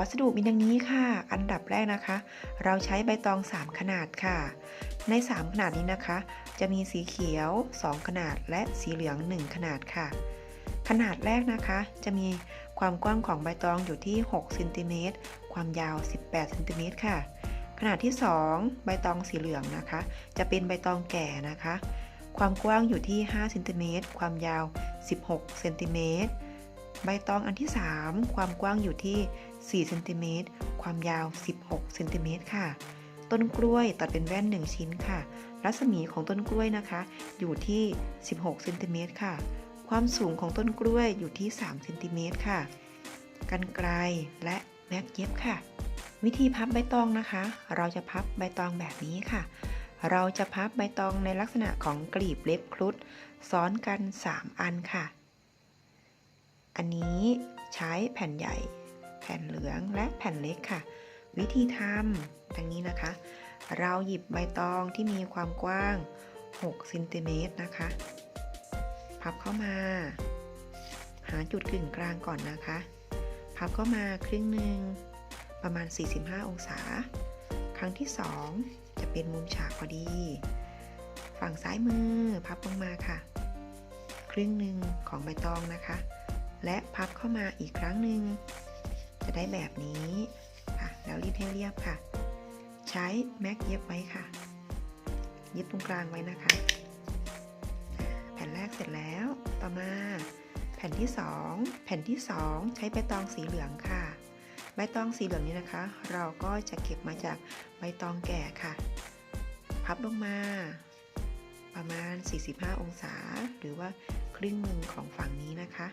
วัสดุมีดังนี้ค่ะ อันดับแรกนะคะ เราใช้ใบตอง 3 ขนาดค่ะ ใน 3 ขนาดนี้นะคะ จะมีสีเขียว 2 ขนาดและสีเหลือง 1 ขนาดค่ะ ขนาดแรกนะคะ จะมีความกว้างของใบตองอยู่ที่6เซนติเมตรความยาว 18เซนติเมตรค่ะ ขนาดที่ 2 ใบตองสีเหลืองนะคะ จะเป็นใบตองแก่นะคะ ความกว้างอยู่ที่5เซนติเมตรความยาว 16เซนติเมตร ใบตองอันที่ 3 ความกว้างอยู่ที่4เซนติเมตรความยาว 16เซนติเมตรค่ะ ต้นกล้วยตัดเป็นแว่น 1 ชิ้นค่ะ รัศมีของต้นกล้วยนะคะ อยู่ที่ 16เซนติเมตรค่ะ ความสูงของต้นกล้วยอยู่ที่3เซนติเมตรค่ะ กันไกลและแม็กเย็บค่ะ วิธีพับใบตองนะคะ เราจะพับใบตองแบบนี้ค่ะ เราจะพับใบตองในลักษณะของกลีบเล็บครุฑซ้อนกัน 3 อันค่ะ อันนี้ใช้แผ่นใหญ่ แผ่นเหลืองและแผ่นเล็กค่ะ วิธีทำดังนี้นะคะ เราหยิบใบตองที่มีความกว้าง6เซนติเมตรนะคะ พับเข้ามา หาจุดกึ่งกลางก่อนนะคะ พับเข้ามาครึ่งหนึ่งประมาณ 45 องศา ครั้งที่ 2 จะเป็นมุมฉากพอดี ฝั่งซ้ายมือพับลงมาค่ะ ครึ่งหนึ่งของใบตองนะคะ และพับเข้ามาอีกครั้งหนึ่งจะได้แบบนี้ค่ะ แล้วรีดให้เรียบค่ะ ใช้แม็กเย็บไว้ค่ะ เย็บตรงกลางไว้นะคะ แผ่นแรกเสร็จแล้ว ต่อมา แผ่นที่ 2 แผ่นที่ 2 ใช้ใบตองสีเหลืองค่ะ ใบตองสีเหลืองนี้นะคะ เราก็จะเก็บมาจากใบตองแก่ค่ะ พับลงมา ประมาณ 45 องศา หรือว่าครึ่งหนึ่งของฝั่งนี้นะคะ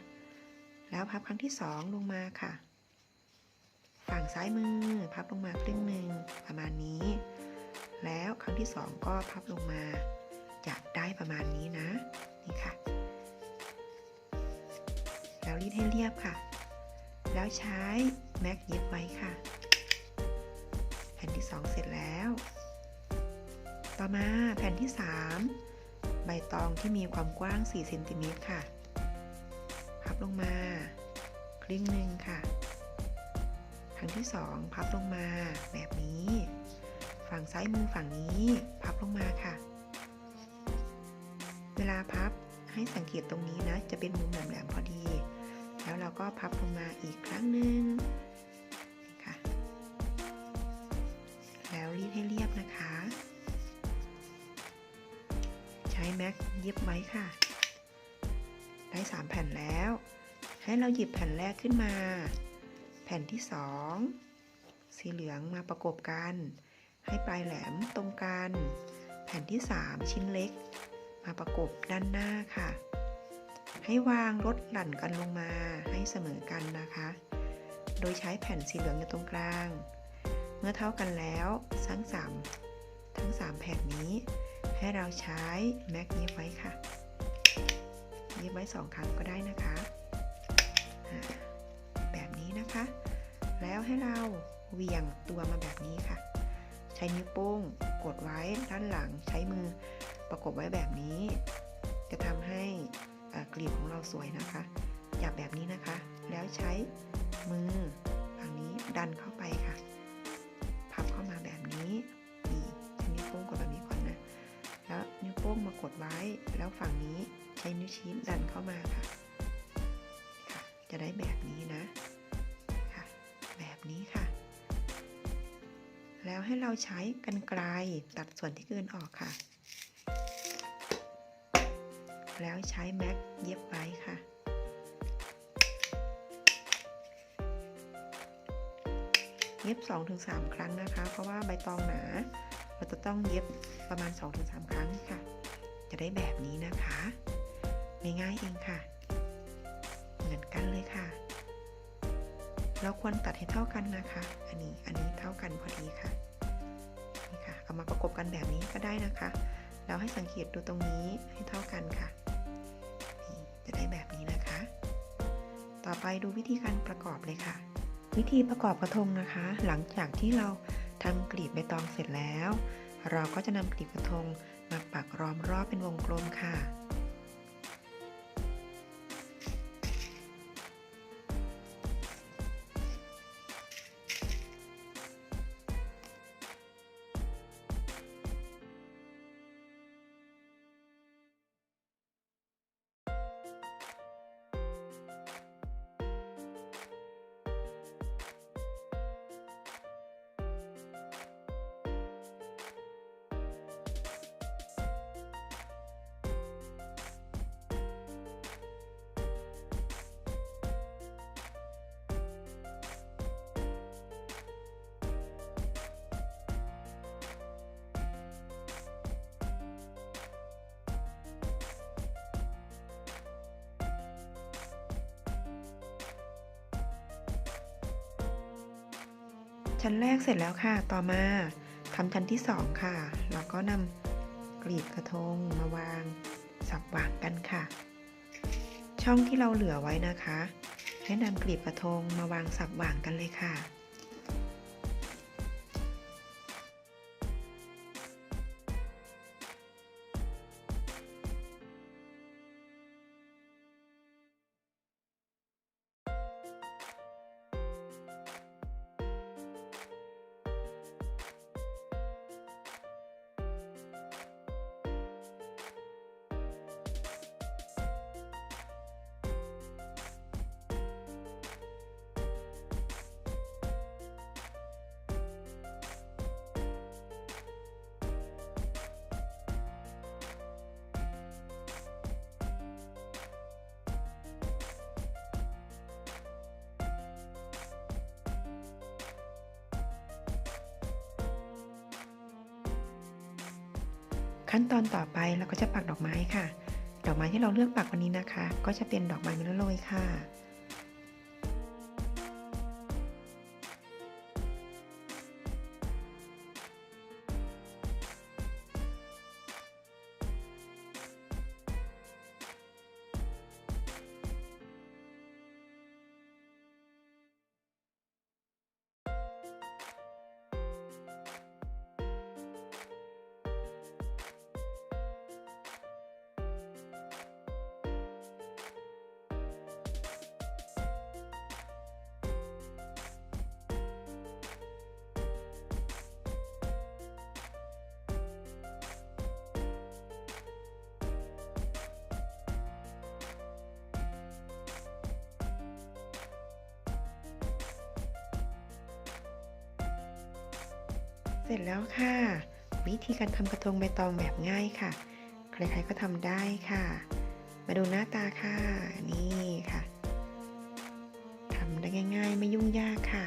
แล้วพับครั้งที่2ลงมาค่ะ ฝั่งซ้ายมือพับลงมาครึ่งหนึ่งประมาณนี้ แล้วครั้งที่2ก็พับลงมา จะได้ประมาณนี้นะ นี่ค่ะ แล้วรีดให้เรียบค่ะ แล้วใช้แม็กเย็บไว้ค่ะ แผ่นที่2เสร็จแล้ว ต่อมาแผ่นที่3ใบตองที่มีความกว้าง 4 เซนติเมตรค่ะ พับลงมา ครึ่งหนึ่งค่ะ ครั้งที่ 2 พับลงมาแบบนี้ ฝั่งซ้ายมือฝั่งนี้ พับลงมาค่ะ เวลาพับให้สังเกตตรงนี้นะ จะเป็นมุมแหลมๆพอดี แล้วเราก็พับลงมาอีกครั้งหนึ่งค่ะ แล้วรีดให้เรียบนะคะ ใช้แม็กเย็บไว้ค่ะ ได้ 3 แผ่นแล้ว ให้เราหยิบแผ่นแรกขึ้นมา แผ่นที่2สีเหลืองมาประกบกัน ให้ปลายแหลมตรงกัน แผ่นที่ 3 ชิ้นเล็ก มาประกบด้านหน้าค่ะ ให้วางลดหลั่นกันลงมาให้เสมอกันนะคะ โดยใช้แผ่นสีเหลืองอยู่ตรงกลาง เมื่อเท่ากันแล้วทั้งสามทั้ง 3 แผ่นนี้ ให้เราใช้แม็กเย็บไว้ค่ะ เย็บไว้ 2 ครั้งก็ได้นะคะ แบบนี้นะคะ แล้วให้เราเวียงตัวมาแบบนี้ค่ะ ใช้นิ้วโป้งกดไว้ด้านหลังใช้มือประกบไว้แบบนี้ จะทำให้กลีบของเราสวยนะคะ จับแบบนี้นะคะ แล้วใช้มือฝั่งนี้ดันเข้าไปค่ะ พับเข้ามาแบบนี้นี่ใช้นิ้วโป้งกดแบบนี้ก่อนนะ แล้วนิ้วโป้งมากดไว้ แล้วฝั่งนี้ใช้นิ้วชี้ดันเข้ามาค่ะ จะได้แบบนี้นะค่ะแบบนี้ค่ะ แล้วให้เราใช้กันไกลตัดส่วนที่เกินออกค่ะ แล้วใช้แม็กเย็บไว้ค่ะเย็บ 2-3 ครั้งนะคะ เพราะว่าใบตองหนา เราจะต้องเย็บประมาณ 2-3 ครั้งค่ะ จะได้แบบนี้นะคะ ง่ายๆเองค่ะ มือนกันเลยค่ะ เราควรตัดให้เท่ากันนะคะ อันนี้ อันนี้เท่ากันพอดีค่ะ นี่ค่ะ เอามาประกบกันแบบนี้ก็ได้นะคะแล้วให้สังเกตดูตรงนี้ให้เท่ากันค่ะ นี่จะได้แบบนี้นะคะ ต่อไปดูวิธีการประกอบเลยค่ะ วิธีประกอบกระทงนะคะ หลังจากที่เราทำกลีบใบตองเสร็จแล้ว เราก็จะนำกลีบกระทงมาปักล้อมรอบเป็นวงกลมค่ะ ชั้นแรกเสร็จแล้วค่ะ ต่อมาทำชั้นที่สองค่ะ เราก็นำกลีบกระทงมาวางสับวางกันค่ะ ช่องที่เราเหลือไว้นะคะ ให้นำกลีบกระทงมาวางสับวางกันเลยค่ะ ขั้นตอนต่อไปเราก็จะปักดอกไม้ค่ะ ดอกไม้ที่เราเลือกปักวันนี้นะคะ ก็จะเป็นดอกไม้เมลโลยค่ะ เสร็จแล้วค่ะ วิธีการทำกระทงใบตองแบบง่ายค่ะ ใครๆก็ทำได้ค่ะ มาดูหน้าตาค่ะ นี่ค่ะทำได้ง่าย ๆ ไม่ยุ่งยากค่ะ